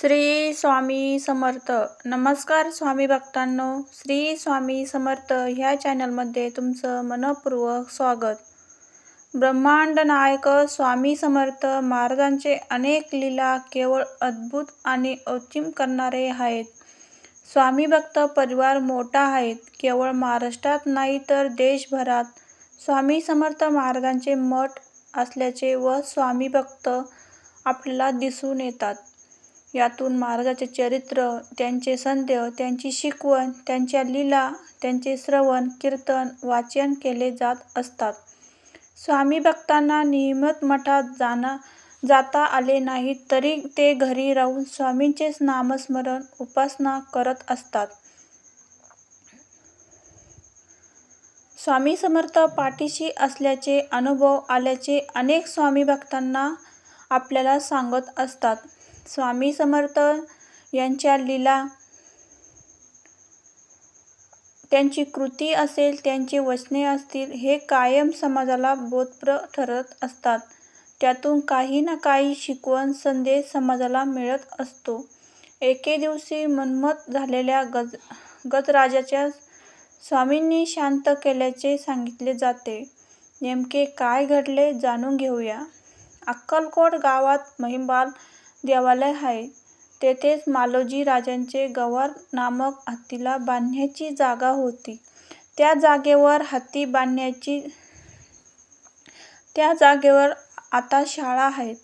श्री स्वामी समर्थ. नमस्कार स्वामी भक्तांनो. श्री स्वामी समर्थ ह्या चॅनलमध्ये तुमचं मनपूर्वक स्वागत. ब्रह्मांड नायक स्वामी समर्थ महाराजांचे अनेक लीला केवळ अद्भुत आणि औचिम करणारे आहेत. स्वामी भक्त परिवार मोठा आहेत. केवळ महाराष्ट्रात नाही तर देशभरात स्वामी समर्थ महाराजांचे मठ असल्याचे व स्वामी भक्त आपल्याला दिसून येतात. यातून महाराजाचे चरित्र त्यांचे संदेह त्यांची शिकवण त्यांच्या लीला त्यांचे श्रवण कीर्तन वाचन केले जात असतात. स्वामी भक्तांना नियमित मठात जाणं जाता आले नाही तरी ते घरी राहून स्वामींचेच नामस्मरण उपासना करत असतात. स्वामी समर्थ पाठीशी असल्याचे अनुभव आल्याचे अनेक स्वामी भक्तांना आपल्याला सांगत असतात. स्वामी समर्थ यांच्या लीला त्यांची कृती असेल त्यांची वचने असतील हे कायम समाजाला बोधप्र ठरत असतात. त्यातून काही ना काही शिकवण संदेश समाजाला मिळत असतो. एके दिवशी मनमत झालेल्या गज गजराजाच्या स्वामींनी शांत केल्याचे सांगितले जाते. नेमके काय घडले जाणून घेऊया. अक्कलकोट गावात महिमबाल देवालय आहे. तेथेच मालोजी राजांचे गवार नामक हत्तीला बांधण्याची जागा होती. त्या जागेवर हत्ती बांधण्याची त्या जागेवर आता शाळा आहेत.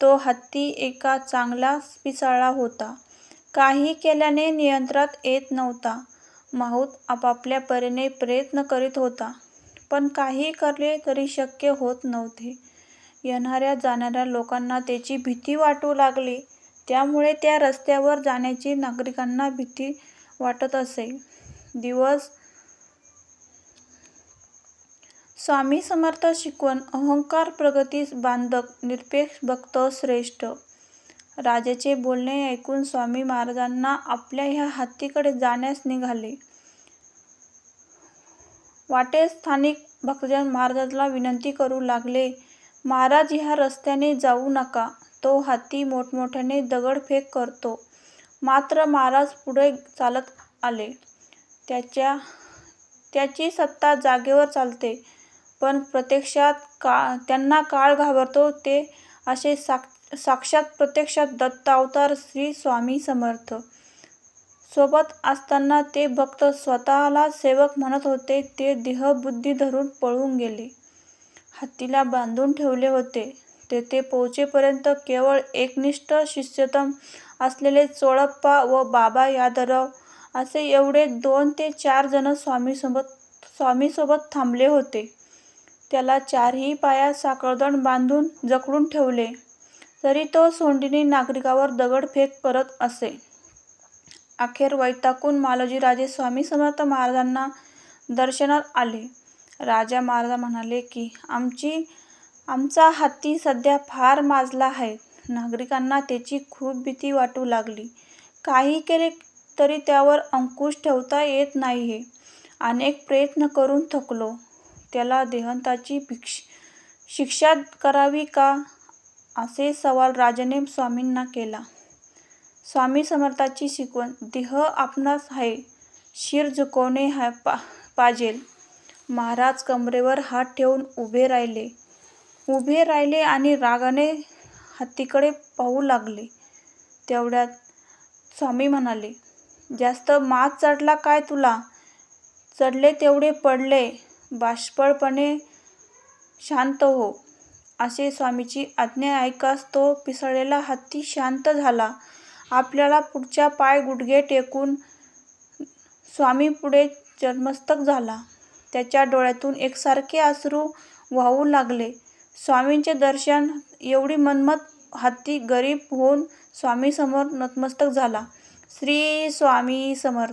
तो हत्ती एका चांगला पिसाळला होता. काही केल्याने नियंत्रणात येत नव्हता. माहूत आपापल्या परीने प्रयत्न करीत होता पण काही करले तरी शक्य होत नव्हते. येणाऱ्या जाणाऱ्या लोकांना त्याची भीती वाटू लागली. त्यामुळे त्या रस्त्यावर जाण्याची नागरिकांना भीती वाटत असे. दिवस स्वामी समर्थ शिकवण अहंकार प्रगतीस बांधक निरपेक्ष भक्त श्रेष्ठ. राजाचे बोलणे ऐकून स्वामी महाराजांना आपल्या ह्या हत्तीकडे जाण्यास निघाले. वाटे स्थानिक भक्तजन महाराजाला विनंती करू लागले महाराज ह्या रस्त्याने जाऊ नका. तो हाती मोठमोठ्याने दगडफेक करतो. मात्र महाराज पुढे चालत आले. त्याच्या त्याची सत्ता जागेवर चालते पण प्रत्यक्षात का त्यांना काळ घाबरतो ते असे साक्ष साक्षात प्रत्यक्षात दत्त अवतार श्री स्वामी समर्थ. सोबत असताना ते भक्त स्वतःला सेवक म्हणत होते ते देहबुद्धी धरून पळून गेले. हत्तीला बांधून ठेवले होते. तेथे पोहोचेपर्यंत केवळ एकनिष्ठ शिष्यतम असलेले चोळप्पा व बाबा यादराव असे एवढे दोन ते चार जण स्वामीसोबत स्वामीसोबत थांबले होते. त्याला चारही पायात साखळदण बांधून जखडून ठेवले. तरी तो सोंडीने नागरिकावर दगडफेक करत असे. अखेर वैतागून मालोजीराजे स्वामी समर्थ महाराजांना दर्शनात आले. राजा महाराज म्हणाले की आमची आमचा हत्ती सध्या फार माजला आहे. नागरिकांना त्याची खूप भीती वाटू लागली. काही केले तरी त्यावर अंकुश ठेवता येत नाही हे अनेक प्रयत्न करून थकलो. त्याला देहांताची भिक्ष शिक्षा करावी का? असे सवाल राजाने स्वामींना केला. स्वामी समर्थाची शिकवण देह आपणास आहे. शिर झुकवणे हा पा पाजेल. महाराज कमरेवर हात ठेवून उभे राहिले. उभे राहिले आणि रागाने हत्तीकडे पाहू लागले. तेवढ्यात स्वामी म्हणाले जास्त मात चढला काय तुला? चढले तेवढे पडले. बाष्पळपणे शांत हो. असे स्वामीची आज्ञा ऐकास तो पिसळलेला हत्ती शांत झाला. आपल्याला पुढच्या पाय गुडघे टेकून स्वामी पुढे जन्मस्तक झाला. त्याच्या डोळ्यातून एकसारखे अश्रू वाहू लागले. स्वामींचे दर्शन एवढी मनमत हत्ती गरीब होऊन स्वामीसमोर नतमस्तक झाला. श्री स्वामी समर्थ.